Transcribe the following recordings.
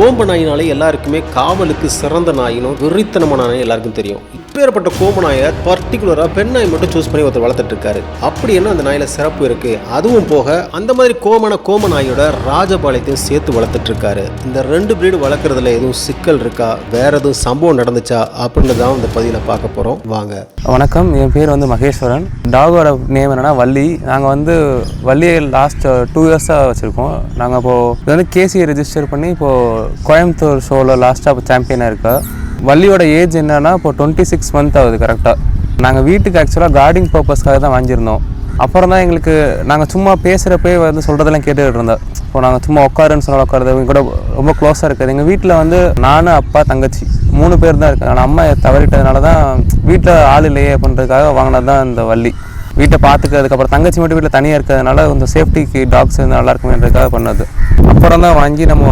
கோம்ப நாயினாலே எல்லாருக்குமே காவலுக்கு சிறந்த நாயினும் வெறித்தனமான நாய் எல்லாருக்கும் தெரியும். அப்பேற்பட்ட கோமநாயை பர்டிகுலராக பெண் நாய் மட்டும் சூஸ் பண்ணி ஒருத்தர் வளர்த்துட்டு இருக்காரு அப்படி என்ன அந்த நாயில் சிறப்பு இருக்கு? அதுவும் போக அந்த மாதிரி கோமன கோம நாயோட ராஜபாளையத்தையும் சேர்த்து வளர்த்துட்டு இருக்காரு இந்த ரெண்டு பிரீடு வளர்க்குறதுல எதுவும் சிக்கல் இருக்கா? வேற எதுவும் சம்பவம் நடந்துச்சா? அப்படின்னு தான் இந்த பதிவில் பார்க்க போகிறோம் வாங்க. வணக்கம். என் பேர் வந்து மகேஸ்வரன். டாகோட நேம் என்னன்னா வள்ளி. நாங்கள் வந்து வள்ளியை லாஸ்ட் டூ இயர்ஸாக வச்சுருக்கோம். நாங்கள் இப்போது இது வந்து கேசியை ரெஜிஸ்டர் பண்ணி இப்போது கோயம்புத்தூர் ஷோவில் லாஸ்ட்டாக சாம்பியனாக இருக்கா. வள்ளியோட ஏஜ் என்னென்னா இப்போ டுவெண்ட்டி சிக்ஸ் மந்த் ஆகுது கரெக்டாக நாங்கள் வீட்டுக்கு ஆக்சுவலாக கார்டிங் பர்பஸ்க்காக தான் வாங்கியிருந்தோம். அப்புறம் தான் எங்களுக்கு நாங்கள் சும்மா பேசுகிறப்பே வந்து சொல்கிறதெல்லாம் கேட்டுக்கிட்டு இருந்தோம். இப்போ நாங்கள் சும்மா உட்காருன்னு சொன்னால் உட்காருது எங்கள் கூட ரொம்ப க்ளோஸாக இருக்குது. எங்கள் வீட்டில் வந்து நானும் அப்பா தங்கச்சி மூணு பேர் தான் இருக்காங்க. ஆனால் அம்மா தவறிட்டதுனால தான் வீட்டில் ஆள் இல்லையே அப்படின்றதுக்காக வாங்கினது தான் இந்த வள்ளி. வீட்டை பார்த்துக்கிறதுக்கப்புறம் தங்கச்சி மட்டும் வீட்டில் தனியாக இருக்கிறதுனால கொஞ்சம் சேஃப்டிக்கு டாக்ஸ் நல்லா இருக்குமேன்றதுக்காக பண்ணது. அப்புறம் தான் வாங்கி நம்ம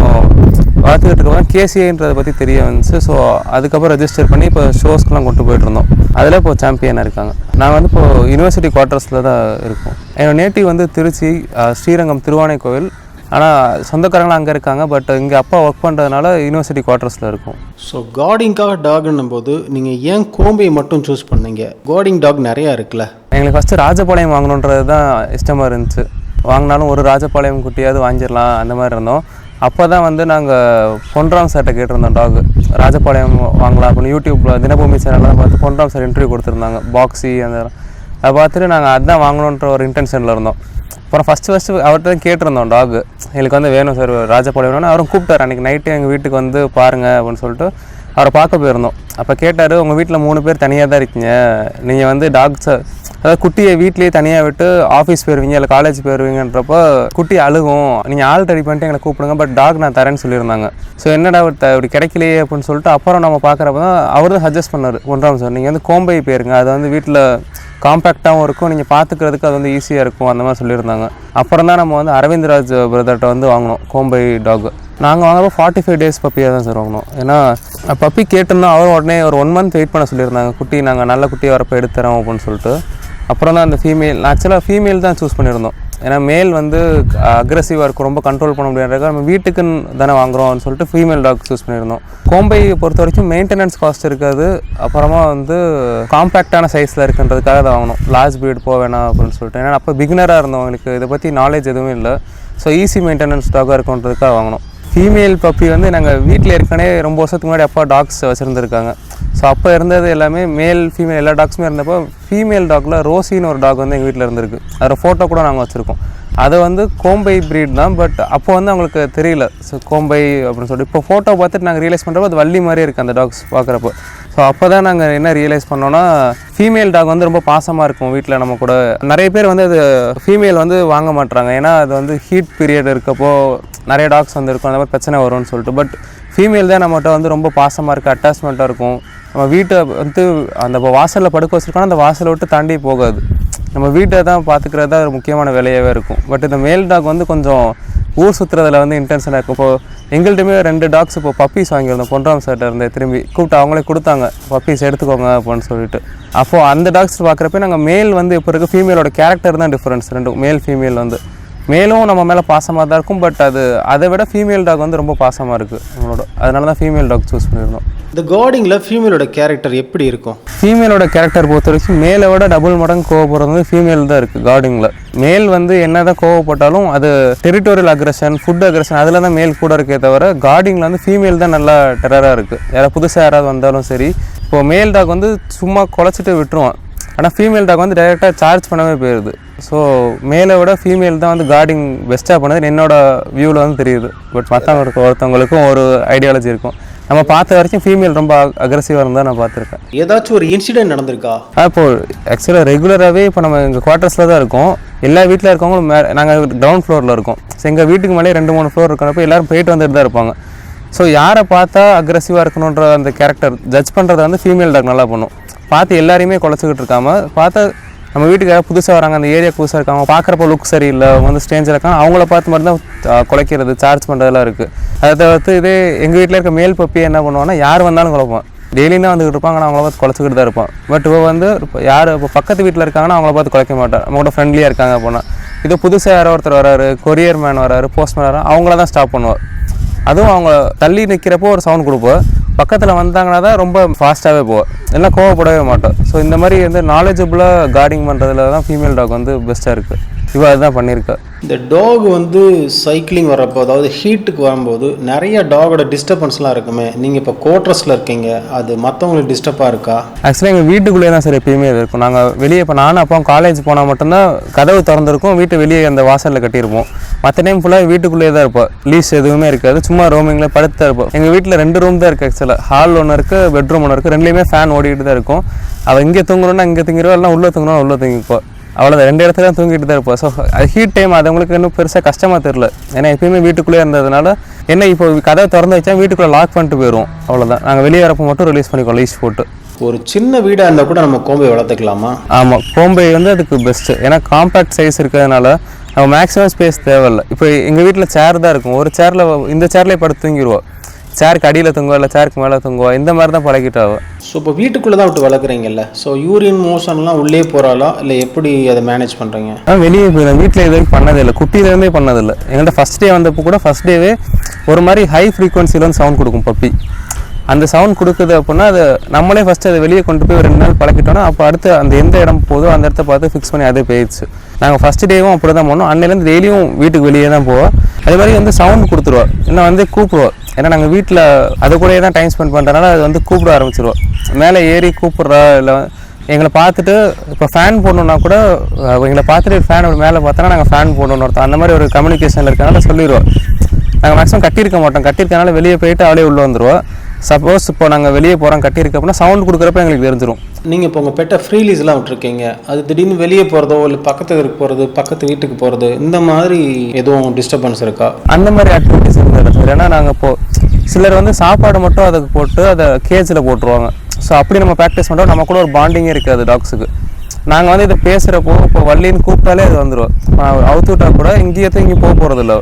வளர்த்துக்கிட்டு இருக்கோம் கேசிஏன்றதை பற்றி தெரிய வந்துச்சு. ஸோ அதுக்கப்புறம் ரெஜிஸ்டர் பண்ணி இப்போ ஷோஸ்க்கெலாம் கொண்டு போயிட்டு இருந்தோம் அதில் இப்போ சாம்பியனாக இருக்காங்க. நான் வந்து இப்போ யூனிவர்சிட்டி குவார்ட்டர்ஸில் தான் இருக்கோம். என்னோட நேட்டிவ் வந்து திருச்சி ஸ்ரீரங்கம் திருவானை கோவில் ஆனால் சொந்தக்காரங்களாம் அங்கே இருக்காங்க. பட் இங்கே அப்பா ஒர்க் பண்ணுறதுனால யூனிவர்சிட்டி குவார்ட்டர்ஸில் இருக்கும். ஸோ கார்டிங்காக டாக்னும் போது நீங்கள் ஏன் கோம்பையை மட்டும் சூஸ் பண்ணீங்க? கார்டிங் டாக் நிறையா இருக்குல்ல. எங்களுக்கு ஃபஸ்ட்டு ராஜபாளையம் வாங்கணுன்றது தான் இஷ்டமாக இருந்துச்சு. வாங்கினாலும் ஒரு ராஜபாளையம் குட்டியாவது வாங்கிடலாம். அந்த மாதிரி இருந்தோம். அப்போ தான் வந்து நாங்கள் பொன்ராம் சார்கிட்ட கேட்டிருந்தோம் டாக் ராஜபாளையம் வாங்கலாம் அப்படின்னு யூடியூப்பில் தினபூமி சேனல்லாம் பார்த்து பொன்ராம் சார் இன்டர்வியூ கொடுத்துருந்தாங்க. பாக்ஸி அந்த அதை பார்த்துட்டு நாங்கள் அதுதான் வாங்கணுன்ற ஒரு இன்டென்ஷனில் இருந்தோம். அப்புறம் ஃபஸ்ட்டு ஃபஸ்ட்டு அவர்கிட்ட தான் கேட்டிருந்தோம் டாக் எங்களுக்கு வந்து வேணும் சார் ராஜபாளையம் வேணும்னு அவரும் கூப்பிட்டார் அன்றைக்கி நைட்டு எங்கள் வீட்டுக்கு வந்து பாருங்கள் அப்படின்னு சொல்லிட்டு அவரை பார்க்க போயிருந்தோம். அப்போ கேட்டார் உங்கள் வீட்டில் மூணு பேர் தனியாக தான் இருக்கீங்க. நீங்கள் வந்து டாக்ஸை அதாவது குட்டியை வீட்லேயே தனியாக விட்டு ஆஃபீஸ் போயிருவீங்க இல்லை காலேஜ் போயிருவீங்கன்றப்போ குட்டி அழுகும். நீங்கள் ஆள் ரெடி பண்ணிட்டு எங்களை கூப்பிடுங்க பட் டாக் நான் தரேன்னு சொல்லியிருந்தாங்க. ஸோ என்னடா த- இப்படி கிடைக்கலையே அப்படின்னு சொல்லிட்டு அப்புறம் நம்ம பார்க்குறப்ப தான் அவர் தான் சஜஸ்ட் பண்ணார். ஒன்றாம் சார் நீங்கள் வந்து கோம்பை போயிருங்க. அது வந்து வீட்டில் காம்பேக்டாகவும் இருக்கும். நீங்கள் பார்த்துக்கிறதுக்கு அது வந்து ஈஸியாக இருக்கும். அந்த மாதிரி சொல்லியிருந்தாங்க. அப்புறம் தான் நம்ம வந்து அரவிந்த்ராஜ் பிரதர்கிட்ட வந்து வாங்கினோம் கோம்பை டாக் நாங்கள் வாங்குறப்போ ஃபார்ட்டி ஃபைவ் டேஸ் பப்பியாக தான் சார் வாங்கினோம். ஏன்னா பப்பி கேட்டிருந்தோம் அவரும் உடனே ஒரு ஒன் மந்த் வெயிட் பண்ண சொல்லியிருந்தாங்க. குட்டி நாங்கள் நல்ல குட்டியை வரப்போ எடுத்துறோம் அப்படின்னு சொல்லிட்டு. அப்புறம் தான் அந்த ஃபீமேல் ஆக்சுவலாக ஃபீமேல் தான் சூஸ் பண்ணியிருந்தோம். ஏன்னா மேல் வந்து அக்ரெசிவாக இருக்கும் ரொம்ப கண்ட்ரோல் பண்ண முடியாதுக்காக நம்ம வீட்டுக்குன்னு தானே வாங்குறோம்னு சொல்லிட்டு ஃபீமேல் டாக் சூஸ் பண்ணியிருந்தோம். கோம்பை பொறுத்த வரைக்கும் மெயின்டெனன்ஸ் காஸ்ட் இருக்காது. அப்புறமா வந்து காம்பேக்டான சைஸில் இருக்குன்றதுக்காக அதை வாங்கணும் லார்ஜ் பீட் போக வேணாம் அப்படின்னு சொல்லிட்டு. ஏன்னா அப்போ பிகினராக இருந்தோம் எனக்கு இதை பற்றி நாலேஜ் எதுவும் இல்லை. ஸோ ஈஸி மெயின்டெனன்ஸ் டாகாக இருக்குன்றதுக்காக வாங்கினோம். ஃபீமேல் பப்பி வந்து நாங்கள் வீட்டில் ஏற்கனவே ரொம்ப வருஷத்துக்கு முன்னாடி அப்பா டாக்ஸ் வச்சுருந்துருக்காங்க. ஸோ அப்போ இருந்தது எல்லாமே மேல் ஃபீமேல் எல்லா டாக்ஸுமே இருந்தப்போ ஃபீமேல் டாகில் ரோசின்னு ஒரு டாக் வந்து எங்கள் வீட்டில் இருந்திருக்கு. அதோட ஃபோட்டோ கூட நாங்கள் வச்சுருக்கோம். அது வந்து கோம்பை ப்ரீட் தான் பட் அப்போ வந்து அவங்களுக்கு தெரியல. ஸோ கோம்பை அப்படின்னு சொல்லிட்டு. இப்போ ஃபோட்டோ பார்த்துட்டு நாங்கள் ரியலைஸ் பண்ணுறப்போ அது வள்ளி மாதிரியே இருக்குது அந்த டாக்ஸ் பார்க்குறப்போ. ஸோ அப்போ தான் நாங்கள் என்ன ரியலைஸ் பண்ணோன்னா ஃபீமேல் டாக் வந்து ரொம்ப பாசமாக இருக்கும் வீட்டில் நம்ம கூட. நிறைய பேர் வந்து அது ஃபீமேல் வந்து வாங்க மாட்டுறாங்க ஏன்னா அது வந்து ஹீட் பீரியட் இருக்கப்போ நிறைய டாக்ஸ் வந்து இருக்கும் அந்த மாதிரி பிரச்சனை வரும்னு சொல்லிட்டு. பட் ஃபீமேல் தான் நம்மகிட்ட வந்து ரொம்ப பாசமாக இருக்குது அட்டாச்மெண்ட்டாக இருக்கும். நம்ம வீட்டை வந்து அந்த வாசலில் படுக்க வச்சுருக்கோன்னா அந்த வாசலை விட்டு தாண்டி போகாது. நம்ம வீட்டை தான் பார்த்துக்கிறது தான் ஒரு முக்கியமான வேலையாகவே இருக்கும். பட் இந்த மேல் டாக் வந்து கொஞ்சம் ஊர் சுற்றுறதுல வந்து இன்டென்ஷனாக இருக்கும். இப்போது எங்கள்கிட்டயுமே ரெண்டு டாக்ஸ் இப்போ பப்பீஸ் வாங்கியிருந்தோம். பொன்ராம் சார்ட்ட இருந்து திரும்பி கூப்பிட்டு அவங்களே கொடுத்தாங்க. பப்பீஸ் எடுத்துக்கோங்க அப்படின்னு சொல்லிட்டு. அப்போது அந்த டாக்ஸ் பார்க்குறப்ப நாங்கள் மேல் வந்து இப்போ இருக்க ஃபீமேலோட கேரக்டர் தான் டிஃப்ரென்ஸ் ரெண்டும் மேல் ஃபீமேல் வந்து. மேலும் நம்ம மேலே பாசமாக தான் இருக்கும். பட் அது அதை விட ஃபீமேல் டாக் வந்து ரொம்ப பாசமாக இருக்குது நம்மளோட. அதனால தான் ஃபீமேல் டாக் சூஸ் பண்ணியிருந்தோம். இந்த கார்டிங்கில் ஃபீமேலோட கேரக்டர் எப்படி இருக்கும்? ஃபீமேலோட கேரக்டர் பொறுத்த வரைக்கும் மேலை விட டபுள் மடங்கு கோவப்படுறது வந்து ஃபீமேல் தான் இருக்குது கார்டிங்கில் மேல் வந்து என்ன தான் கோவப்பட்டாலும் அது டெரிட்டோரியல் அக்ரஷன் ஃபுட் அக்ரஷன் அதில் தான் மேல் கூட இருக்கே தவிர கார்டிங்கில் வந்து ஃபீமேல் தான் நல்லா டெரராக இருக்குது யாராவது புதுசாக யாராவது வந்தாலும் சரி இப்போ மேல் டாக் வந்து சும்மா குலைச்சிட்டு விட்டுருவான். ஆனால் ஃபீமேல் டாக் வந்து டைரெக்டாக சார்ஜ் பண்ணவே போயிடுது ஸோ மேலே விட ஃபீமேல் தான் வந்து கார்டிங் பெஸ்ட்டாக பண்ணுது என்னோட வியூவில் வந்து தெரியுது. பட் மற்றவங்களுக்கு ஒருத்தவங்களுக்கும் ஒரு ஐடியாலஜி இருக்கும். நம்ம பார்த்த வரைக்கும் ஃபீமேல் ரொம்ப அக்ரஸிவாக இருந்தால் நான் பார்த்துருக்கேன் ஏதாச்சும் ஒரு இன்சிடென்ட் நடந்திருக்கா? ஆ, இப்போ ஆக்சுவலாக ரெகுலராகவே இப்போ நம்ம எங்கள் குவார்ட்டர்ஸில் தான் இருக்கோம். எல்லா வீட்டில் இருக்கவங்களும் மே நாங்கள் கிரவுண்ட் ஃப்ளோரில் இருக்கோம். ஸோ எங்கள் வீட்டுக்கு மேலே ரெண்டு மூணு ஃப்ளோர் இருக்கிறப்ப எல்லாரும் போயிட்டு வந்துட்டு தான் இருப்பாங்க. ஸோ யாரை பார்த்தா அக்ரஸிவாக இருக்கணுன்ற அந்த கேரக்டர் ஜட்ஜ் பண்ணுறத வந்து ஃபீமேல் டாக் நல்லா பண்ணும். பார்த்து எல்லாரையுமே குலைச்சிக்கிட்டு இருக்காம பார்த்தா நம்ம வீட்டுக்கு யாராவது புதுசாக வராங்க அந்த ஏரியா புதுசாக இருக்காங்க பார்க்குறப்ப லுக் சரியில்லை அவங்க வந்து ஸ்டேஞ்சில் இருக்காங்க அவங்கள பார்த்து மட்டும் தான் குலைக்கிறது சார்ஜ் பண்ணுறதெல்லாம் இருக்குது அதை தவிர்த்து இதே எங்கள் வீட்டில் இருக்க மேல் பப்பி என்ன பண்ணுவாங்கன்னா யார் வந்தாலும் குழப்பம் டெய்லியும் தான் வந்துக்கிட்டு இருப்பாங்க ஆனால் அவங்கள பார்த்து குலைச்சிக்கிட்டு தான் இருப்பான். பட் இப்போ வந்து இப்போ யார் இப்போ பக்கத்து வீட்டில் இருக்காங்கன்னா அவங்கள பார்த்து குலைக்க மாட்டார் நம்ம கூட ஃப்ரெண்ட்லியாக இருக்காங்க அப்படின்னா. இது புதுசாக யாரோ ஒருத்தர் வராரு கொரியர் மேன் வராரு போஸ்ட்மேன் வராரு அவங்கள தான் ஸ்டாப் பண்ணுவார். அதுவும் அவங்க தள்ளி நிற்கிறப்போ ஒரு சவுண்ட் கொடுப்போம். பக்கத்தில் வந்தாங்கன்னா தான் ரொம்ப ஃபாஸ்ட்டாகவே போவோம் எல்லாம் கோவப்படவே மாட்டோம். ஸோ இந்த மாதிரி வந்து நாலேஜபுளாக கார்டிங் பண்ணுறதுல தான் ஃபீமேல் டாக் வந்து பெஸ்ட்டாக இருக்குது இவ அதுதான் பண்ணியிருக்கா. இந்த டாக் வந்து சைக்கிளிங் வரப்போ அதாவது ஹீட்டுக்கு வரும்போது நிறைய டாகோட டிஸ்டர்பன்ஸ்லாம் இருக்குமே. நீங்கள் இப்போ கோட்ரஸில் இருக்கீங்க அது மற்றவங்களுக்கு டிஸ்டர்பாக இருக்கா? ஆக்சுவலாக எங்கள் வீட்டுக்குள்ளேயே தான் சார் எப்பயுமே இது இருக்கும். நாங்கள் வெளியே இப்போ நானும் அப்பா காலேஜ் போனால் மட்டும்தான் கதவு திறந்திருக்கும். வீட்டு வெளியே அந்த வாசலில் கட்டியிருப்போம். மற்ற டைம் ஃபுல்லாக வீட்டுக்குள்ளேயே தான் இருப்போம். லீஸ் எதுவுமே இருக்காது. சும்மா ரூமிங்கில் படுத்து தான் இருப்போம். எங்கள் வீட்டில் ரெண்டு ரூம் தான் இருக்குது ஆக்சுவலாக ஹால் ஒன்று இருக்குது பெட்ரூம் ஒன்று இருக்குது ரெண்டுலேயுமே ஃபேன் ஓடிட்டு தான் இருக்கும். அவள் இங்கே தூங்குறோன்னா இங்கே தூங்கிடுவா இல்லைனா உள்ளே தூங்குறோம் உள்ளே தூங்கிப்போ. அவ்வளோதான் ரெண்டு இடத்துல தான் தூங்கிட்டு தான் இருப்போம். ஸோ அது ஹீட் டைம் அது உங்களுக்கு இன்னும் பெருசாக கஷ்டமாக தெரில ஏன்னா எப்பயுமே வீட்டுக்குள்ளே இருந்ததுனால என்ன இப்போ கதவை திறந்து வச்சா வீட்டுக்குள்ளே லாக் பண்ணிட்டு போயிடும் அவ்வளோதான் நாங்கள் வெளியே வரப்போ மட்டும் ரிலீஸ் பண்ணிக்குவோம் லீஸ் போட்டு. ஒரு சின்ன வீடாக இருந்தால் கூட நம்ம கோம்பை வளர்த்துக்கலாமா? ஆமாம் கோம்பை வந்து அதுக்கு பெஸ்ட்டு ஏன்னா காம்பேக்ட் சைஸ் இருக்கிறதுனால நம்ம மேக்ஸிமம் ஸ்பேஸ் தேவையில்ல. இப்போ எங்கள் வீட்டில் சேர் தான் இருக்கும். ஒரு சேரில் இந்த சேர்லேயே படுத்து தூங்கிடுவோம் சேருக்கு அடியில் தூங்குவா இல்லை சேருக்கு மேலே தூங்குவா? இந்த மாதிரி தான் பழகிட்டாவ. ஸோ இப்போ வீட்டுக்குள்ளே தான் விட்டு வளர்க்குறீங்கல்ல? ஸோ யூரின் மோஷன்லாம் உள்ளே போகிறாளா இல்லை எப்படி அதை மேனேஜ் பண்ணுறீங்க ஆனால் வெளியே போய் வீட்டில் இது வரைக்கும் பண்ணதே இல்லை குட்டியிலேருந்தே பண்ணதில்லை. எங்கள்கிட்ட ஃபஸ்ட் டே வந்தப்போ கூட ஃபஸ்ட் டேவே ஒரு மாதிரி ஹை ஃப்ரீக்வன்சியில் வந்து சவுண்ட் கொடுக்கும் பப்பி அந்த சவுண்ட் கொடுக்குது அப்படின்னா அது நம்மளே ஃபஸ்ட்டு அதை வெளியே கொண்டு போய் ரெண்டு நாள் பழக்கிட்டோன்னா அப்போ அடுத்து அந்த எந்த இடம் போதோ அந்த இடத்த பார்த்து ஃபிக்ஸ் பண்ணி அதே போயிடுச்சு. நாங்கள் ஃபஸ்ட்டு டேவும் அப்படி தான் பண்ணோம் அன்னையிலேருந்து டெய்லியும் வீட்டுக்கு வெளியே தான் போவோம். அதே மாதிரி வந்து சவுண்ட் கொடுத்துருவோம். இன்னும் வந்து கூப்பிடுவோம். ஏன்னா நாங்கள் வீட்டில் அது கூடயே தான் டைம் ஸ்பெண்ட் பண்ணுறதுனால அது வந்து கூப்பிட ஆரம்பிச்சிருவோம். மேலே ஏறி கூப்பிட்றா இல்லை எங்களை பார்த்துட்டு இப்போ ஃபேன் போடணுன்னா கூட எங்களை பார்த்துட்டு ஃபேன் மேலே பார்த்தோன்னா நாங்கள் ஃபேன் போடணும்னு ஒருத்தன் அந்த மாதிரி ஒரு கம்யூனிகேஷனில் இருக்கனால சொல்லிடுவோம் நாங்கள் மேக்ஸிமம் கட்டியிருக்க மாட்டோம். கட்டியிருக்கனால வெளியே போயிட்டு அவளே உள்ளே வந்துடுவோம் சப்போஸ் இப்போ நாங்கள் வெளியே போகிறோம் கட்டியிருக்க அப்படின்னா சவுண்ட் கொடுக்குறப்ப எங்களுக்கு தெரிஞ்சிடும் நீங்கள் இப்போ உங்கள் பெட்டை ஃப்ரீ லீஸ்லாம் விட்டுருக்கீங்க. அது திடீர்னு வெளியே போகிறதோ இல்லை பக்கத்து வீட்டுக்கு போகிறது பக்கத்து வீட்டுக்கு போகிறது இந்த மாதிரி எதுவும் டிஸ்டர்பன்ஸ் இருக்கா? அந்த மாதிரி ஆக்டிவிட்டிஸ் இருந்தது ஏன்னா நாங்கள் இப்போ சிலர் வந்து சாப்பாடு மட்டும் அதுக்கு போட்டு அதை கேஜில் போட்டுருவாங்க. ஸோ அப்படி நம்ம ப்ராக்டிஸ் பண்ணுறோம் நம்ம கூட ஒரு பாண்டிங்கே இருக்காது டாக்ஸுக்கு நாங்கள் வந்து இதை பேசுகிறப்போ இப்போ வள்ளின்னு கூப்பிட்டாலே அது வந்துடும் அவுத்து விட்டா கூட இங்கேயே இங்கே போக போகிறது இல்லை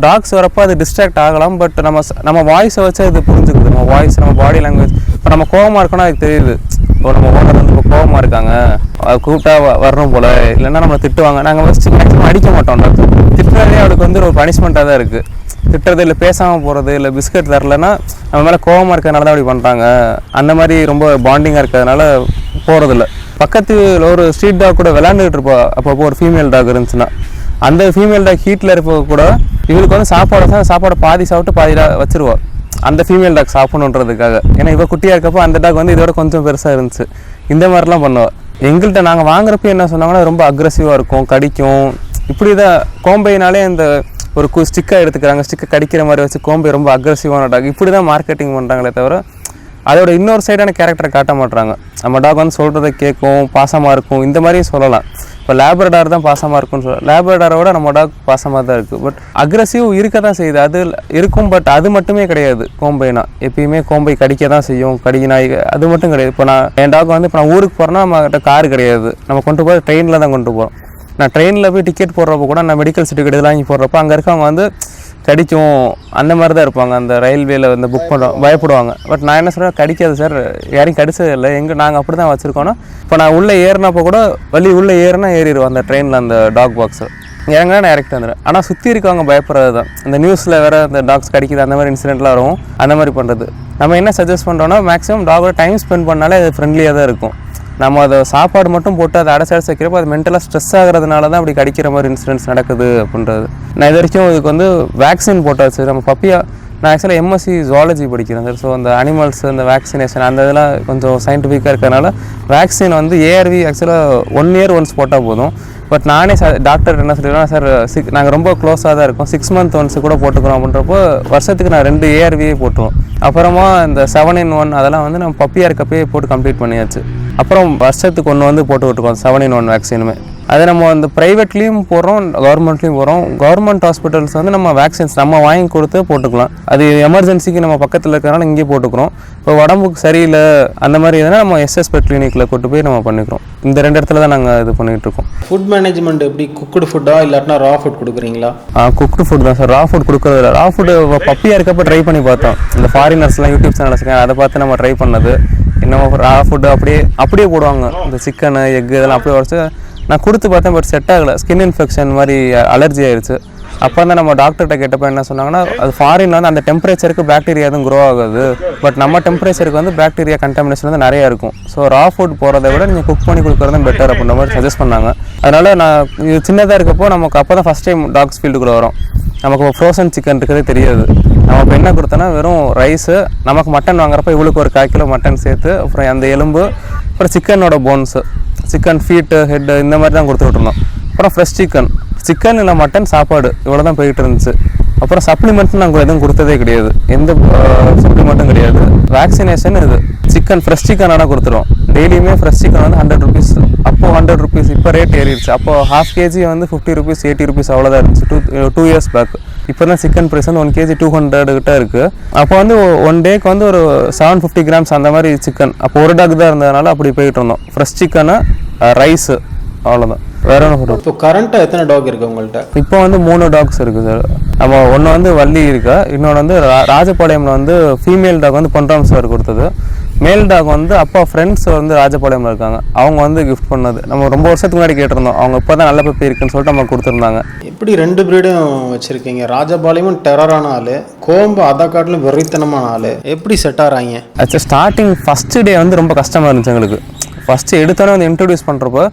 டாக்ஸ் வரப்போ அது டிஸ்ட்ராக்ட் ஆகலாம் பட் நம்ம நம்ம வாய்ஸை வச்சு அது புரிஞ்சுக்குது. நம்ம வாய்ஸ் நம்ம பாடி லாங்குவேஜ் இப்போ நம்ம கோவமாக இருக்கோம்னா அதுக்கு தெரியுது. இப்போ நம்ம ஓனர் வந்து இப்போ கோவமாக இருக்காங்க. கூப்பிட்டா வ- வரணும் போல். இல்லைன்னா நம்மளை திட்டுவாங்க. நாங்கள் ஃபஸ்ட்டு மேக்ஸிமம் அடிக்க மாட்டோம் டாக்டர் திட்டுறதே அவளுக்கு வந்து ஒரு பனிஷ்மெண்ட்டாக தான் இருக்குது திட்டுறது இல்லை பேசாமல் போகிறது இல்லை பிஸ்கட் தரலன்னா நம்ம மேலே கோவமாக இருக்கிறதுனால தான் அப்படி பண்ணுறாங்க அந்த மாதிரி ரொம்ப பாண்டிங்காக இருக்கிறதுனால போகிறதில்ல பக்கத்து ஒரு ஸ்ட்ரீட் டாக் கூட விளாண்டுட்டு இருப்பா. அப்பப்போ ஒரு ஃபீமேல் டாக் இருந்துச்சுன்னா. அந்த ஃபீமேல் டாக் ஹீட்டில் இருப்ப கூட இவளுக்கு வந்து சாப்பாடு தான் சாப்பாடை பாதி சாப்பிட்டு பாதி வச்சிருவா. அந்த ஃபீமேல் டாக் சாப்பிடணுன்றதுக்காக. ஏன்னா இவள் குட்டியாக இருக்கப்போ அந்த டாக் வந்து இதோட கொஞ்சம் பெருசாக இருந்துச்சு. இந்த மாதிரிலாம் பண்ணுவாள் எங்கள்கிட்ட நாங்கள் வாங்குறப்ப என்ன சொன்னாங்கன்னா ரொம்ப அக்ரஸிவாக இருக்கும் கடிக்கும். இப்படி தான் கோம்பைனாலே இந்த ஒரு கு ஸ்டிக்காக எடுத்துக்கிறாங்க. ஸ்டிக்கை கடிக்கிற மாதிரி வச்சு கோம்பை ரொம்ப அக்ரஸிவான டாக் இப்படி தான் மார்க்கெட்டிங் பண்ணுறாங்களே தவிர அதோட இன்னொரு சைடான கேரக்டரை காட்ட மாட்டுறாங்க நம்ம டாக் வந்து சொல்கிறத கேட்கும் பாசமாக இருக்கும். இந்த மாதிரியும் சொல்லலாம். இப்போ லேபரடார் தான் பாசமாக இருக்கும்னு சொல்ல லேபரடாரோட நம்ம டாக் பாசமாக தான் இருக்குது பட் அக்ரஸிவ் இருக்க தான் செய்யுது. அது இருக்கும் பட் அது மட்டுமே கிடையாது. கோம்பைனா. எப்பயுமே கோம்பை கடிக்க தான் செய்யும். கடிக்க நாய் அது மட்டும் கிடையாது. இப்போ நான் என் டாக் வந்து இப்போ நான் ஊருக்கு போகிறேன்னா நம்மகிட்ட கார் கிடையாது. நம்ம கொண்டு போய் ட்ரெயினில் தான் கொண்டு போகிறோம் நான் ட்ரெயினில் போய் டிக்கெட் போடுறப்போ கூட நான் மெடிக்கல் சர்டிஃபிகேட் இதெல்லாம் வாங்கி போடுறப்போ அங்கே இருக்கவங்க வந்து கடிக்கும் அந்த மாதிரி தான் இருப்பாங்க. அந்த ரயில்வேல வந்து புக் பண்ணுறோம் பயப்படுவாங்க. பட் நான் என்ன சொல்கிறேன் கடிக்காது சார் யாரையும் கடிச்சது இல்லை. எங்கே நாங்கள் அப்படி தான் வச்சுருக்கோன்னா இப்போ நான் உள்ளே ஏறினப்போ கூட வழி உள்ளே ஏறினா ஏறிடுவோம் அந்த ட்ரெயினில் அந்த டாக் பாக்ஸு இறங்கினா நான் இறக்கிட்டு ஆனால் சுற்றி இருக்கவங்க பயப்படுறது தான் இந்த நியூஸில் வேறு அந்த டாக்ஸ் கடிக்குது அந்த மாதிரி இன்சிடென்ட்லாம் வரும். அந்த மாதிரி பண்ணுறது நம்ம என்ன சஜஸ்ட் பண்ணுறோன்னா மேக்ஸிமம் டாகோட டைம் ஸ்பெண்ட் பண்ணாலே அது ஃப்ரெண்ட்லியாக தான் இருக்கும். நம்ம அதை சாப்பாடு மட்டும் போட்டு அதை அடைச்சடை அடைச்சு வைக்கிறப்போ அது மென்டலாக ஸ்ட்ரெஸ் ஆகிறதுனால தான் அப்படி கடிக்கிற மாதிரி இன்சிடென்ட்ஸ் நடக்குது அப்படின்றது. நான் இது வரைக்கும் இதுக்கு வந்து வேக்சின் போட்டாச்சு. நம்ம பப்பியா நான் ஆக்சுவலாக எம்எஸ்சி ஜுவாலஜி படிக்கிறேன் சார் ஸோ அந்த அனிமல்ஸ் அந்த வேக்சினேஷன் அந்த இதெல்லாம் கொஞ்சம் சயின்டிஃபிக்காக இருக்கிறனால வேக்சின் வந்து ஏஆர்வி ஆக்சுவலாக ஒன் இயர் ஒன்ஸ் போட்டால் போதும். பட் நானே சார் டாக்டர் என்ன சொல்லிடுவேன் சார் சிக் நாங்கள் ரொம்ப க்ளோஸாக தான் இருக்கோம். சிக்ஸ் மந்த் ஒன்ஸ் கூட போட்டுக்கிறோம் அப்படின்றப்போ வருஷத்துக்கு நான் ரெண்டு ஏஆர்வியே போட்டுருவோம். அப்புறமா இந்த செவன் இன் ஒன் அதெல்லாம் வந்து நம்ம பப்பியாக இருக்கப்பே போட்டு கம்ப்ளீட் பண்ணியாச்சு. அப்புறம் வருஷத்துக்கு ஒன்று வந்து போட்டு விட்டுருக்கோம் செவன் இன் ஒன் வேக்சினுமே அது நம்ம வந்து ப்ரைவேட்லேயும் போடுறோம் கவர்மெண்ட்லேயும் போகிறோம் கவர்மெண்ட் ஹாஸ்பிட்டல்ஸ் வந்து நம்ம வேக்சின்ஸ் நம்ம வாங்கி கொடுத்து போட்டுக்கலாம். அது எமர்ஜென்சிக்கு நம்ம பக்கத்தில் இருக்கிறனால இங்கேயே போட்டுக்கிறோம். இப்போ உடம்புக்கு சரியில்லை அந்த மாதிரி எதுனா நம்ம எஸ்எஸ் பெட் கிளினிக்கில் கொண்டு போய் நம்ம பண்ணிக்கிறோம். இந்த ரெண்டு இடத்துல தான் நாங்கள் இது பண்ணிகிட்டு இருக்கோம். ஃபுட் மேனேஜ்மெண்ட் எப்படி? குக்குடு ஃபுட்டா இல்லாட்டினா ரா ஃபுட் கொடுக்குறீங்களா? குக்டு ஃபுட் தான் சார் ரா ஃபுட் கொடுக்குறது ரா ஃபுட்டு பப்பியாக இருக்கப்போ ட்ரை பண்ணி பார்த்தோம். இந்த ஃபாரினர்ஸ்லாம் யூடியூப் சேனல்ஸ் அதை பார்த்து நம்ம ட்ரை பண்ணது. என்னமோ ரா ஃபுட்டு அப்படியே அப்படியே போடுவாங்க. இந்த சிக்கனு எக் இதெல்லாம் அப்படியே உடச்சு நான் கொடுத்து பார்த்தேன் பட் செட் ஆகலை. ஸ்கின் இன்ஃபெக்ஷன் மாதிரி அலர்ஜி ஆயிடுச்சு அப்போ தான் நம்ம டாக்டர்கிட்ட கேட்டப்போ என்ன சொன்னாங்கன்னா அது ஃபாரின்ல வந்து அந்த டெம்பரேச்சருக்கு பாக்டீரியா எதுவும் க்ரோ ஆகாது. பட் நம்ம டெம்பரேச்சருக்கு வந்து பாக்டீரியா கண்டாமினேஷன் வந்து நிறையா இருக்கும். ஸோ ரா ஃபுட் போகிறத விட நீங்கள் குக் பண்ணி கொடுக்குறது பெட்டர் அப்படின்ற மாதிரி சஜஸ்ட் பண்ணாங்க. அதனால் நான் இது சின்னதாக இருக்கப்போ நமக்கு அப்போ தான் ஃபஸ்ட் டைம் டாக்ஸ் ஃபீல்டுக்குள்ளே வரும். நமக்கு ஃப்ரோசன் சிக்கன் இருக்கிறதே தெரியாது. நம்ம இப்போ என்ன கொடுத்தோன்னா வெறும் ரைஸு நமக்கு மட்டன் வாங்குறப்ப இவளுக்கு ஒரு கால் கிலோ மட்டன் சேர்த்து அப்புறம் அந்த எலும்பு அப்புறம் சிக்கனோட போன்ஸு சிக்கன் ஃபீட்டு ஹெட்டு இந்த மாதிரி தான் கொடுத்து இருந்தோம். அப்புறம் ஃப்ரெஷ் சிக்கன் சிக்கன் இல்லை மட்டன் சாப்பாடு. இவ்வளோ தான் போயிட்டு இருந்துச்சு. அப்புறம் சப்ளிமெண்ட்ஸ் நாங்கள் எதுவும் கொடுத்ததே கிடையாது. எந்த சப்ளிமெண்ட்டும் கிடையாது. வேக்சினேஷன் இது. சிக்கன் ஃப்ரெஷ் சிக்கன் ஆனால் கொடுத்துருவோம். டெய்லியுமே ஃப்ரெஷ் சிக்கன் வந்து ஹண்ட்ரட் ருபீஸ் அப்போது ஹண்ட்ரட் ருபீஸ் இப்போ ரேட் ஏறிடுச்சு. அப்போ ஹாஃப் கேஜி வந்து ஃபிஃப்டி ருபீஸ் எயிட்டி ருபீஸ் அவ்வளோதான் இருந்துச்சு. டூ டூ இயர்ஸ் பேக் இப்போ தான் சிக்கன் ப்ரைஸ் வந்து ஒன் கேஜி டூ ஹண்ட்ரட் கிட்ட இருக்குது அப்போ வந்து ஒன் டேக்கு வந்து ஒரு செவன் ஃபிஃப்டி கிராம்ஸ் அந்த மாதிரி சிக்கன் அப்போ ஒரு டாக் தான் இருந்ததுனால அப்படி போயிட்டு இருந்தோம். ஃப்ரெஷ் சிக்கனு ரைஸு அவ்வளோதான் வேற ஒன்றும் ஃபுட் இப்போ கரண்ட்டாக எத்தனை டாக் இருக்கு உங்கள்கிட்ட இப்போ வந்து மூணு டாக்ஸ் இருக்குது சார் நம்ம ஒன்று வந்து வள்ளி இருக்கா இன்னொன்று வந்து ராஜபாளையம்ல வந்து ஃபீமேல் டாக் வந்து பொன்ராம் சார் கொடுத்தது. மேல் டாக் வந்து அப்பா ஃப்ரெண்ட்ஸ் வந்து ராஜபாளையம்ல இருக்காங்க. அவங்க வந்து கிஃப்ட் பண்ணது. நம்ம ரொம்ப வருஷத்துக்கு முன்னாடி கேட்டிருந்தோம். அவங்க இப்போ தான் நல்ல பேப்பர் இருக்குன்னு சொல்லிட்டு நம்ம கொடுத்துருந்தாங்க. எப்படி ரெண்டு பிரீடும் வச்சுருக்கீங்க? ராஜபாளையமும் டெரரான ஆள். கோம்பு அதை காட்டிலும் வெறித்தனமான ஆள். எப்படி செட் ஆகிறாங்க? ஆக்சுவலி ஸ்டார்டிங் ஃபஸ்ட்டு டே வந்து ரொம்ப கஷ்டமாக இருந்துச்சு எங்களுக்கு. ஃபஸ்ட்டு எடுத்தோன்னே வந்து இன்ட்ரடியூஸ் பண்ணுறப்போ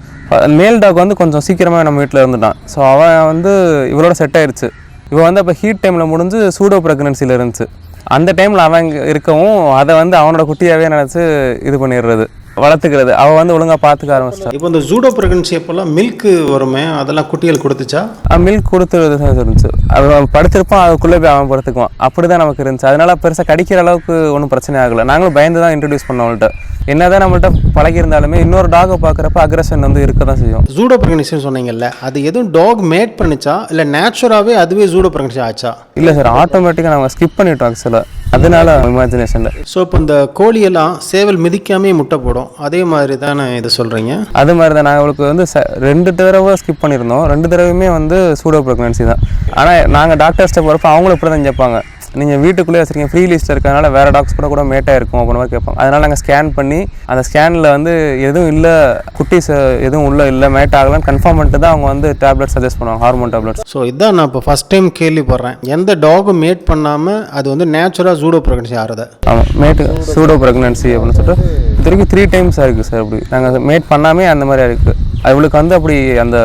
மேல் டாக் வந்து கொஞ்சம் சீக்கிரமாக நம்ம வீட்டில் இருந்துட்டான். ஸோ அவன் வந்து இவளோட செட் ஆயிருச்சு. இவன் வந்து அப்போ ஹீட் டைமில் முடிஞ்சு சூடோ ப்ரெக்னன்சியில் இருந்துச்சு. அந்த டைமில் அவன் இருக்கவும் அதை வந்து அவனோட குட்டியாகவே நினச்சி இது பண்ணிடுறது வளர்த்துக்கிறது. அவள் வந்து ஒழுங்காக பார்த்துக்க ஆரம்பிச்சிட்டான். இப்போ இந்த ஜூடோ ப்ரெக்னன்சி அப்போல்லாம் மில்க்கு வருமே அதெல்லாம் குட்டிகள் கொடுத்துச்சா? மில்க் கொடுத்துறது இருந்துச்சு. அவன் படுத்திருப்பான் அதுக்குள்ளே போய் அவன் படுத்துக்குவான். அப்படி தான் நமக்கு இருந்துச்சு. அதனால பெருசாக கடிக்கிற அளவுக்கு ஒன்றும் பிரச்சனை ஆகலை. நாங்களும் பயந்து தான் இன்ட்ரடியூஸ் பண்ணோம் அவள்கிட்ட. என்னதான் நம்மள்ட்ட பழகியிருந்தாலுமே இன்னொரு டாகை பார்க்குறப்ப அக்ரஷன் வந்து இருக்க தான் செய்யும். ஜூடோ ப்ரெக்னன்சின்னு சொன்னீங்கல்ல அது எதுவும் டாக் மேட் பண்ணுச்சா? இல்லை நேச்சுராகவே அதுவே ஜூடோ ப்ரெக்னன்சி ஆச்சா? இல்லை சார் ஆட்டோமேட்டிக்காக நாங்கள் ஸ்கிப் பண்ணிட்டோம் ஆக்சுவலாக அதனால இமேஜினேஷனில் ஸோ இப்போ இந்த கோழியெல்லாம் சேவல் மிதிக்காமே முட்டை போடும். அதே மாதிரி தானே இது சொல்கிறீங்க அது மாதிரி தான் நாங்கள் அவளுக்கு வந்து ரெண்டு தடவை ஸ்கிப் பண்ணியிருந்தோம். ரெண்டு தடவையுமே வந்து சூடோ ப்ரெக்னன்சி தான். ஆனால் நாங்கள் டாக்டர்ஸ்ட்ட போகிறப்ப அவங்களும் இப்படி தான் கேட்பாங்க நீங்கள் வீட்டுக்குள்ளே வச்சிருக்கீங்க ஃப்ரீ லிஸ்ட் இருக்கறனால வேறு டாக்ஸ் கூட கூட மேட்டாக இருக்கும் அப்படின்ற மாதிரி கேட்பாங்க. அதனால் நாங்கள் ஸ்கேன் பண்ணி அந்த ஸ்கேனில் வந்து எதுவும் இல்லை குட்டீஸ் எதுவும் உள்ள இல்லை மேட் ஆகலன்னு கன்ஃபார்ம் பண்ணிட்டு தான் அவங்க வந்து டேப்லெட் சஜஸ்ட் பண்ணுவாங்க ஹார்மோன் டேப்லெட்ஸ் ஸோ இதான் நான் இப்போ ஃபஸ்ட் டைம் கேள்விப்படுறேன். எந்த டாகும் மேட் பண்ணாமல் அது வந்து நேச்சுரலாக ஜூடோ ப்ரெக்னன்சி ஆகிறத? ஆமாம் மேட்டு சூடோ ப்ரெக்னன்சி அப்படின்னு சொல்லிட்டு இது வரைக்கும் த்ரீ டைம்ஸ் இருக்குது சார் அப்படி நாங்கள் மேட் பண்ணாமே அந்த மாதிரி இருக்குது அவளுக்கு வந்து அப்படி அந்த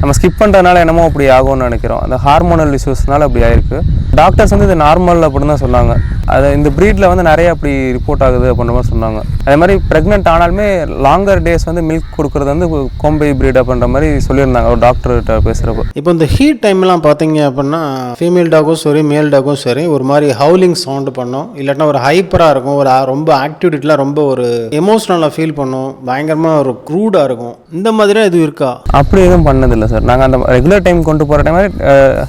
நம்ம ஸ்கிப் பண்ணுறதுனால என்னமோ அப்படி ஆகும்னு நினைக்கிறோம். அந்த ஹார்மோனல் இஷ்யூஸ்னால அப்படி ஆயிருக்கு. டாக்டர்ஸ் வந்து இது நார்மல் அப்படின்னு தான் சொன்னாங்க. அது இந்த ப்ரீடில் வந்து நிறைய அப்படி ரிப்போர்ட் ஆகுது அப்படின்ற மாதிரி சொன்னாங்க. அதே மாதிரி ப்ரெக்னென்ட் ஆனாலுமே லாங்கர் டேஸ் வந்து மில்க் கொடுக்குறது வந்து கோம்பை ப்ரீட் அப்படின்ற மாதிரி சொல்லியிருந்தாங்க. ஒரு டாக்டர்கிட்ட பேசுகிறப்போ இப்போ இந்த ஹீட் டைம்லாம் பார்த்தீங்க அப்படின்னா ஃபீமேல் டாகும் சரி மேல் டாகும் சரி ஒரு மாதிரி ஹவுலிங் சவுண்டு பண்ணும். இல்லாட்டினா ஒரு ஹைப்பராக இருக்கும். ஒரு ரொம்ப ஆக்டிவிட்டிலாம் ரொம்ப ஒரு எமோஷ்னலாக ஃபீல் பண்ணும். பயங்கரமாக ஒரு க்ரூடாக இருக்கும். இந்த மாதிரிலாம் எதுவும் இருக்கா? அப்படி எதுவும் பண்ணதில்லை சார். நாங்கள் அந்த ரெகுலர் டைம் கொண்டு போகிற டைம்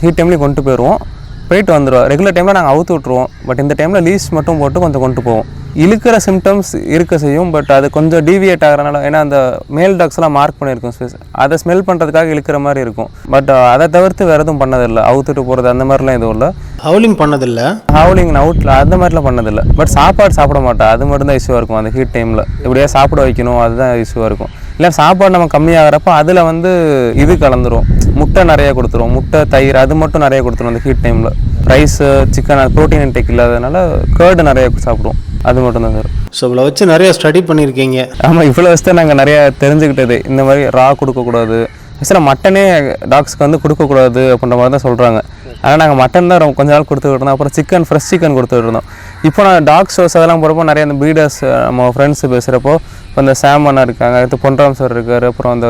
ஹீட் டைம்லேயும் கொண்டு போயிடுவோம் போயிட்டு வந்துடுவோம் ரெகுலர் டைமில் நாங்கள் அவுத்து விட்ருவோம் பட் இந்த டைமில் லீஸ் மட்டும் போட்டு கொஞ்சம் கொண்டு போவோம். இழுக்கிற சிம்டம்ஸ் இருக்க செய்யும். பட் அது கொஞ்சம் டீவியேட் ஆகிறனால ஏன்னா அந்த மேல் டாக்ஸ்லாம் மார்க் பண்ணியிருக்கும் ஸ்பேஸ் அதை ஸ்மெல் பண்ணுறதுக்காக இழுக்கிற மாதிரி இருக்கும். பட் அதை தவிர்த்து வேறு எதுவும் பண்ணதில்லை. அவுத்துட்டு போகிறது அந்த மாதிரிலாம் எதுவும் இல்லை. ஹவுலிங் பண்ணதில்லை. ஹவுலிங் அவுட்டில் அந்த மாதிரிலாம் பண்ணதில்லை. பட் சாப்பாடு சாப்பிட மாட்டேன் அது மட்டும் தான் இஷ்யூவாக இருக்கும். அந்த ஹீட் டைமில் இப்படியே சாப்பிட வைக்கணும். அதுதான் இஷ்யூவாக இருக்கும். இல்லை சாப்பாடு நம்ம கம்மியாகிறப்ப அதில் வந்து இது கலந்துரும். முட்டை நிறைய கொடுத்துரும். முட்டை தயிர் அது மட்டும் நிறைய கொடுத்துரும் அந்த ஹீட் டைமில் ரைஸு சிக்கன் ப்ரோட்டீன் இன்டேக் இல்லாதனால கேர்டு நிறைய சாப்பிடுவோம். அது மட்டும் தான் சார். ஸோ இவ்வளோ வச்சு நிறைய ஸ்டடி பண்ணியிருக்கீங்க. ஆமாம் இவ்வளோ வச்சு தான் நாங்கள் நிறைய தெரிஞ்சுக்கிட்டது. இந்த மாதிரி ரா கொடுக்கக்கூடாது. ஆக்சுவலாக மட்டனே டாக்ஸ்க்கு வந்து கொடுக்கக்கூடாது அப்படின்ற மாதிரி தான் சொல்கிறாங்க ஆனால் நாங்கள் மட்டன் தான் ரொம்ப கொஞ்ச நாள் கொடுத்துக்கிட்டு இருந்தோம். அப்புறம் சிக்கன் ஃப்ரெஷ் சிக்கன் கொடுத்துட்டு இருந்தோம். இப்போ நான் டாக் ஷோஸ் அதெல்லாம் போகிறப்போ நிறைய அந்த பீடர்ஸ் நம்ம ஃப்ரெண்ட்ஸ் பேசுகிறப்போ இப்போ இந்த சாமண்ணா இருக்காங்க அடுத்து பொன்ராம் சார் இருக்கார் அப்புறம் அந்த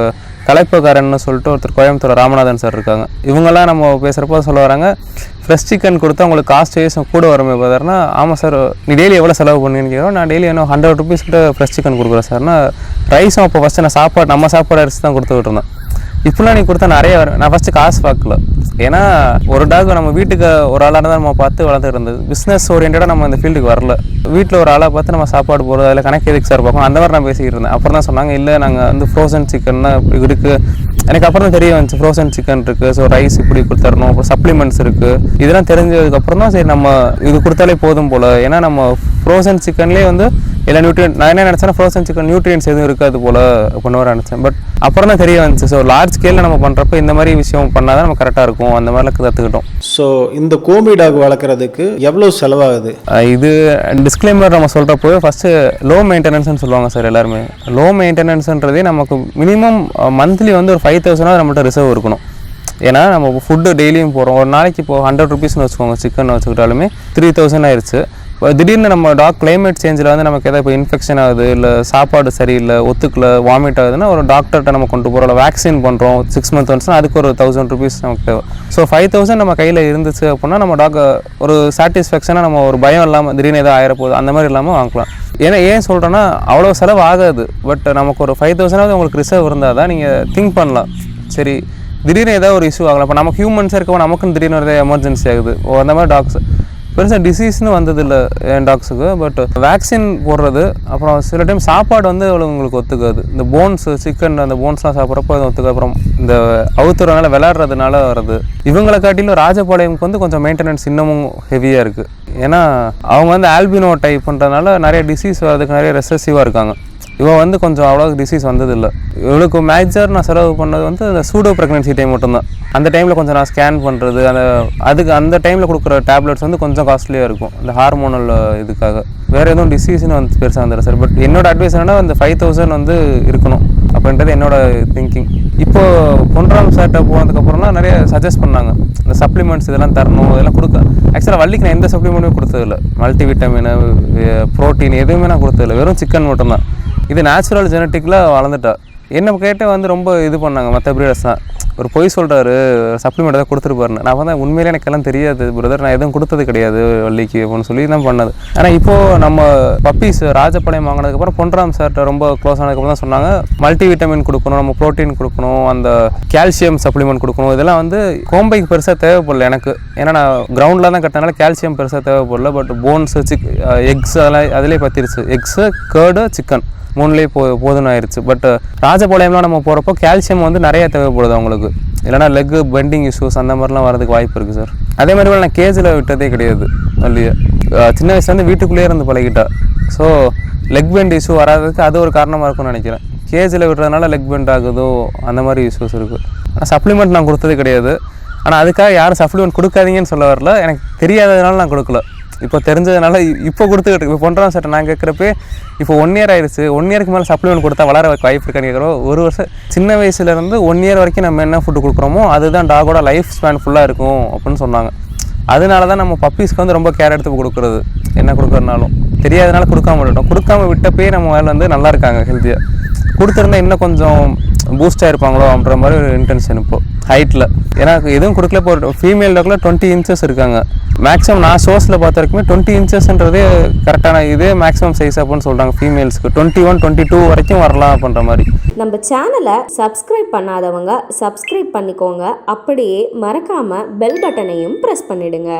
கலைப்பக்காரன்னு சொல்லிட்டு ஒருத்தர் கோயம்புத்தூர் ராமநாதன் சார் இருக்காங்க. இவங்கெல்லாம் நம்ம பேசுகிறப்போ சொல்ல வராங்க ஃப்ரெஷ் சிக்கன் கொடுத்தா உங்களுக்கு காஸ்ட் வைஸ் கூட வருமே பார்த்தாருன்னா ஆமாம் சார் நீ டெய்லி எவ்வளோ செலவு பண்ணுவீங்கன்னு கேட்குறோம். நான் டெய்லி என்ன ஹண்ட்ரட் ருபீஸ் கிட்ட ஃப்ரெஷ் சிக்கன் கொடுக்குறேன் சார்னா ரைஸும் அப்போ ஃபஸ்ட்டு நான் சாப்பாடு நம்ம சாப்பாடு அரிசி தான் கொடுத்துக்கிட்டு இருந்தேன் இப்பெல்லாம் நீ கொடுத்தா நிறைய வரும். நான் ஃபஸ்ட்டு காசு பார்க்கல. ஏன்னா ஒரு டாக் நம்ம வீட்டுக்கு ஒரு ஆளாக தான் நம்ம பார்த்து வளர்த்துட்டு இருந்தது. பிஸ்னஸ் ஓரியன்டாக நம்ம இந்த ஃபீல்டுக்கு வரல. வீட்டில் ஒரு ஆளாக பார்த்து நம்ம சாப்பாடு போகிறது அதில் கணக்கு எதுக்கு சார் பார்க்கணும் அந்த மாதிரி நான் பேசிக்கிட்டு இருந்தேன். அப்புறம் தான் சொன்னாங்க இல்லை நாங்கள் வந்து ஃப்ரோசன் சிக்கன் தான் இப்படி இருக்குது எனக்கு அப்புறம் தான் தெரிய வந்துச்சு ஃப்ரோசன் சிக்கன் இருக்குது ஸோ ரைஸ் இப்படி கொடுத்துடணும். அப்புறம் சப்ளிமெண்ட்ஸ் இருக்குது இதெல்லாம் தெரிஞ்சதுக்கப்புறம் தான் சரி நம்ம இது கொடுத்தாலே போதும் போல். ஏன்னா நம்ம ஃப்ரோசன் சிக்கன்லேயே வந்து எல்லா நியூட்ரியன் நான் என்ன நினச்சேன்னா ஃப்ரோசன் சிக்கன் நியூட்ரியன்ஸ் எதுவும் இருக்காது போல் அப்படின்னு நினச்சேன். பட் அப்புறம் தான் தெரிய வந்துச்சு. ஸோ லார்ஜ் ஸ்கேலில் நம்ம பண்ணுறப்ப இந்த மாதிரி விஷயம் பண்ணால் தான் நம்ம கரெக்டாக இருக்கும். அந்த மாதிரிலாம் கற்றுக்கிட்டோம் ஸோ இந்த கோமி டாக் வளர்க்குறதுக்கு எவ்வளோ செலவாகுது? இது டிஸ்க்ளைமர் நம்ம சொல்கிறப்போ ஃபஸ்ட்டு லோ மெயின்டெனன்ஸ்னு சொல்லுவாங்க சார் எல்லாருமே. லோ மெயின்டெனன்ஸ்ன்றதே நமக்கு மினிமம் மந்த்லி வந்து ஒரு ஃபைவ் தௌசண்டாக நம்மள்ட்ட ரிசர்வ் இருக்கணும். ஏன்னா நம்ம ஃபுட்டு டெய்லியும் போகிறோம் ஒரு நாளைக்கு இப்போ ஹண்ட்ரட் ருபீஸ்னு வச்சுக்கோங்க சிக்கன் வச்சுக்கிட்டாலுமே த்ரீ தௌசண்ட் ஆயிடுச்சு திடீர்னு நம்ம டாக் கிளைமேட் சேஞ்சில் வந்து நமக்கு எதாவது இப்போ இன்ஃபெக்ஷன் ஆகுது இல்லை சாப்பாடு சரியில்லை ஒத்துக்கல வாமிட் ஆகுதுன்னா ஒரு டாக்டர்கிட்ட நம்ம கொண்டு போகிறோம் இல்லை வேக்சின் பண்ணுறோம் சிக்ஸ் மந்த் ஒன்ஸ்னால் அதுக்கு ஒரு தௌசண்ட் ருபீஸ் நமக்கு தேவை. ஸோ ஃபைவ் தௌசண்ட் நம்ம கையில் இருந்துச்சு அப்படின்னா நம்ம டாக் ஒரு சாட்டிஸ்ஃபேக்ஷனாக நம்ம ஒரு பயம் இல்லாமல் திடீர்னு ஏதோ ஆயிரப்போகுது அந்த மாதிரி இல்லாமல் வாங்கலாம். ஏன்னா ஏன் சொல்கிறேன்னா அவ்வளோ செலவு ஆகாது. பட் நமக்கு ஒரு ஃபைவ் தௌசண்டாவது உங்களுக்கு ரிசர்வ் இருந்தால் தான் நீங்கள் திங்க் பண்ணலாம். சரி திடீர்னு ஏதாவது ஒரு இஷ்யூ ஆகலாம். இப்போ நமக்கு ஹியூமன்ஸாக இருக்கவங்க நமக்குன்னு திடீர்னு ஒரு எமர்ஜென்சி ஆகுது. ஓ அந்த மாதிரி டாக்ஸ் பெருசாக டிசீஸ்னு வந்ததில்லை என் டாக்ஸுக்கு பட் வேக்சின் போடுறது அப்புறம் சில டைம் சாப்பாடு வந்து உங்களுக்கு ஒத்துக்காது. இந்த போன்ஸ் சிக்கன் அந்த போன்ஸ்லாம் சாப்பிட்றப்போ அது ஒத்துக்க அப்புறம் இந்த அவுத்துறதுனால விளாட்றதுனால வருது. இவங்களை காட்டிலும் ராஜபாளையம்க்கு வந்து கொஞ்சம் மெயின்டெனன்ஸ் இன்னமும் ஹெவியாக இருக்குது ஏன்னா அவங்க வந்து ஆல்பினோ டைப் பண்ணுறதுனால நிறைய டிசீஸ் வர்றதுக்கு நிறைய ரெசசிவாக இருக்காங்க. இவன் வந்து கொஞ்சம் அவ்வளோ டிசீஸ் வந்ததில்லை. இவளுக்கு மேஜர் நான் செலவு பண்ணது வந்து அந்த சூடோ ப்ரெக்னென்சி டைம் மட்டும்தான். அந்த டைமில் கொஞ்சம் நான் ஸ்கேன் பண்ணுறது அந்த அதுக்கு அந்த டைமில் கொடுக்குற டேப்லெட்ஸ் வந்து கொஞ்சம் காஸ்ட்லியாக இருக்கும். இந்த ஹார்மோனல் இதுக்காக. வேறு எதுவும் டிசீஸ்னு வந்து பெருசாக வந்துடும் சார் பட் என்னோட அட்வைஸ் என்னென்னா அந்த ஃபைவ் தௌசண்ட் வந்து இருக்கணும். அப்படின்றது என்னோட திங்கிங் இப்போது பொன்ராம் சார்கிட்ட போனதுக்கப்புறம்லாம் நிறைய சஜஸ்ட் பண்ணாங்க. இந்த சப்ளிமெண்ட்ஸ் இதெல்லாம் தரணும் இதெல்லாம் கொடுக்க. ஆக்சுவலாக வள்ளிக்கு நான் எந்த சப்ளிமெண்ட்டுமே கொடுத்ததில்ல. மல்டி விட்டமின் ப்ரோட்டீன் எதுவுமே நான் கொடுத்ததில்ல. வெறும் சிக்கன் மட்டும்தான். இது நேச்சுரல் ஜெனட்டிக்கில் வளர்ந்துட்டா. என்ன கேட்டால் வந்து ரொம்ப இது பண்ணாங்க மற்ற பிரீடர்ஸ் தான். ஒரு பொய் சொல்கிறாரு சப்ளிமெண்ட் தான் கொடுத்துருப்பாருன்னு. நான் வந்து உண்மையிலே எனக்கு எல்லாம் தெரியாது பிரதர் நான் எதுவும் கொடுத்தது கிடையாது வள்ளிக்கு அப்படின்னு சொல்லி தான் பண்ணது. ஆனால் இப்போது நம்ம பப்பீஸ் ராஜபாளையம் வாங்கினதுக்கப்புறம் பொன்ராம் சார்கிட்ட ரொம்ப க்ளோஸ் ஆனதுக்கப்புறம் தான் சொன்னாங்க. மல்டி விட்டமின் கொடுக்கணும் நம்ம ப்ரோட்டீன் கொடுக்கணும் அந்த கால்சியம் சப்ளிமெண்ட் கொடுக்கணும். இதெல்லாம் வந்து கோம்பைக்கு பெருசாக தேவைப்படல எனக்கு. ஏன்னா நான் கிரவுண்டில் தான் கட்டினால கால்சியம் பெருசாக தேவைப்படல. பட் போன்ஸு சிக் எக்ஸ் அதெல்லாம் அதிலே பற்றிருச்சு எக்ஸு கேர்டு சிக்கன் மூணுலேயே போ போதும்னு ஆயிடுச்சு பட் uh, ராஜபாளையம்லாம் நம்ம போகிறப்போ கால்சியம் வந்து நிறைய தேவைப்படுது அவங்களுக்கு. இல்லைனா லெக்கு பெண்டிங் இஷ்யூஸ் அந்த மாதிரிலாம் வரதுக்கு வாய்ப்பு இருக்குது சார் அதே மாதிரி நான் கேஜில் விட்டதே கிடையாது வள்ளியை. சின்ன வயசுலேருந்து வீட்டுக்குள்ளேயே இருந்து பழகிட்டா. ஸோ லெக் பெண்ட் இஷ்யூ வராததுக்கு அது ஒரு காரணமாக இருக்கும்னு நினைக்கிறேன். கேஜில் விடுறதுனால லெக் பெண்ட் ஆகுதோ அந்த மாதிரி இஷ்யூஸ் இருக்குது ஆனால் சப்ளிமெண்ட் நான் கொடுத்தது கிடையாது. ஆனால் அதுக்காக யாரும் சப்ளிமெண்ட் கொடுக்காதீங்கன்னு சொல்ல வரல. எனக்கு தெரியாததுனால நான் கொடுக்கல. இப்போ தெரிஞ்சதுனால இப்போ கொடுத்துக்கிட்டு இப்போ பொன்றாம் சட்டை நான் கேட்குறப்ப இப்போ ஒன் இயர் ஆயிடுச்சு. ஒன் இயருக்கு மேலே சப்ளிமெண்ட் கொடுத்தா வளர வாய்ப்பு இருக்கான்னு கேட்குறோம் ஒரு வருஷம் சின்ன வயசுலேருந்து ஒன் இயர் வரைக்கும் நம்ம என்ன ஃபுட்டு கொடுக்குறோமோ அதுதான் டாகோட லைஃப் ஸ்பேன் ஃபுல்லாக இருக்கும் அப்படின்னு சொன்னாங்க. அதனால தான் நம்ம பப்பீஸ்க்கு வந்து ரொம்ப கேர் எடுத்து கொடுக்குறது. என்ன கொடுக்குறதுனாலும். தெரியாதனால கொடுக்காம விட்டோம் கொடுக்காம விட்டப்பே நம்ம வேலை வந்து நல்லா இருக்காங்க ஹெல்த்தியாக கொடுத்துருந்தா இன்னும் கொஞ்சம் பூஸ்டாக இருப்பாங்களோ அப்படின்ற மாதிரி ஒரு இன்டென்ஷன் இப்போது ஹைட்டில் ஏன்னா எதுவும் கொடுக்கல இப்போ ஃபீமேல் டாக்ல டுவெண்ட்டி இன்ச்சஸ் இருக்காங்க. மேக்ஸிமம் நான் சோர்ஸில் பார்த்த வரைக்குமே டுவெண்ட்டி இன்ச்சஸ்ன்றதே கரெக்டான இதே மேக்ஸிமம் சைஸ் அப்படின்னு சொல்கிறாங்க ஃபீமேல்ஸ்க்கு டுவெண்ட்டி ஒன் டுவெண்ட்டி டூ வரைக்கும் வரலாம் அப்படின்ற மாதிரி. நம்ம சேனலை சப்ஸ்கிரைப் பண்ணாதவங்க சப்ஸ்கிரைப் பண்ணிக்கோங்க. அப்படியே மறக்காமல் பெல் பட்டனையும் ப்ரெஸ் பண்ணிடுங்க.